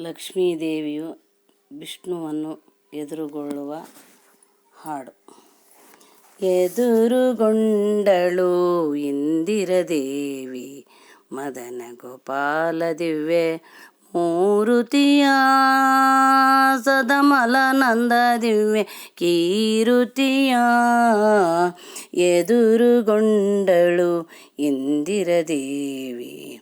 ಲಕ್ಷ್ಮೀದೇವಿಯು ವಿಷ್ಣುವನ್ನು ಎದುರುಗೊಳ್ಳುವ ಹಾಡು. ಎದುರುಗೊಂಡಳು ಇಂದಿರದೇವಿ, ಮದನ ಗೋಪಾಲ ದಿವ್ಯ ಮೂರುತಿಯ ಸದಮಲನಂದ ದಿವ್ಯ ಕೀರುತಿಯ. ಎದುರುಗೊಂಡಳು ಇಂದಿರದೇವಿ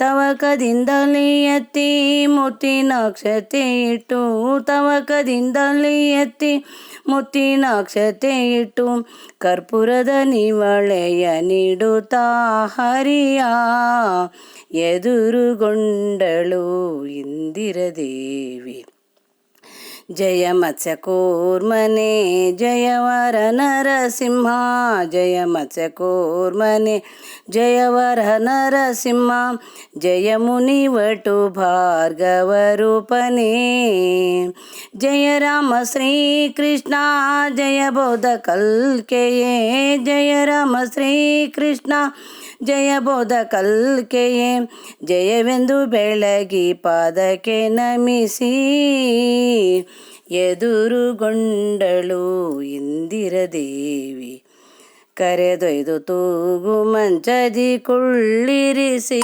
ತವಕದಿಂದಲೇ ಎತ್ತಿ ಮುತ್ತಿನಾಕ್ಷತೆ ಇಟ್ಟು ತವಕದಿಂದಲೇ ಎತ್ತಿ ಮುತ್ತಿನಾಕ್ಷತೆ ಇಟ್ಟು ಕರ್ಪೂರದ ನಿವಳೆಯ ನೀಡುತ್ತಾ ಹರಿಯ ಎದುರುಗೊಂಡಳು ಇಂದಿರದೇವಿ. जय मत्स्यकूर्मणि जय वर नरसिंह जय मत्स्यकूर्मणि जय वर नरसिंह जय मुनि वटु भार्गव रूपणि जय राम श्री कृष्ण, जय बौद्ध कल्के जय राम श्री कृष्ण। ಬೋಧ ಕಲ್ಕೆಯೇ, ಜಯವೆಂದು ಬೆಳಗಿ ಪಾದಕ್ಕೆ ನಮಿಸಿ. ಎದುರುಗೊಂಡಳು ಇಂದಿರದೇವಿ, ಕರೆದೊಯ್ದು ತೂಗು ಮಂಚದಿ ಕುಳ್ಳಿರಿಸಿ.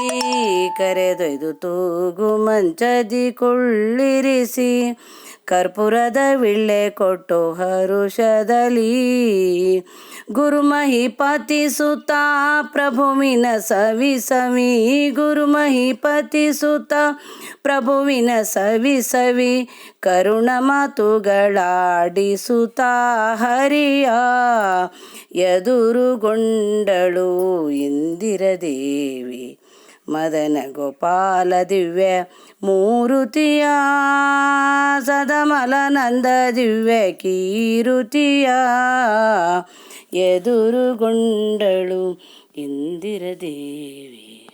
ಕರೆದೊಯ್ದು ತೂಗು ಮಂಚದಿ ಕುಳ್ಳಿರಿಸಿ, ಕರ್ಪೂರದ ವಿಳ್ಳೆ ಕೊಟ್ಟು ಹರುಷದಲ್ಲಿ. ಗುರುಮಹಿಪತಿ ಸುತ ಪ್ರಭುವಿನ ಸವಿ ಸವಿ ಗುರುಮಹಿಪತಿ ಸುತ ಪ್ರಭುವಿನ ಸವಿ ಸವಿ ಕರುಣ ಮಾತುಗಳಾಡಿಸುತ್ತ, ಹರಿಯ ಎದುರುಗೊಂಡಳು ಇಂದಿರದೇವಿ. ಮದನ ಗೋಪಾಲ ದಿವ್ಯ ಮೂರುತಿಯ, ಸದಮಲನಂದ ದಿವ್ಯ ಕೀರುತಿಯ. ಎದುರುಗೊಂಡಳು ಇಂದಿರದೇವಿ.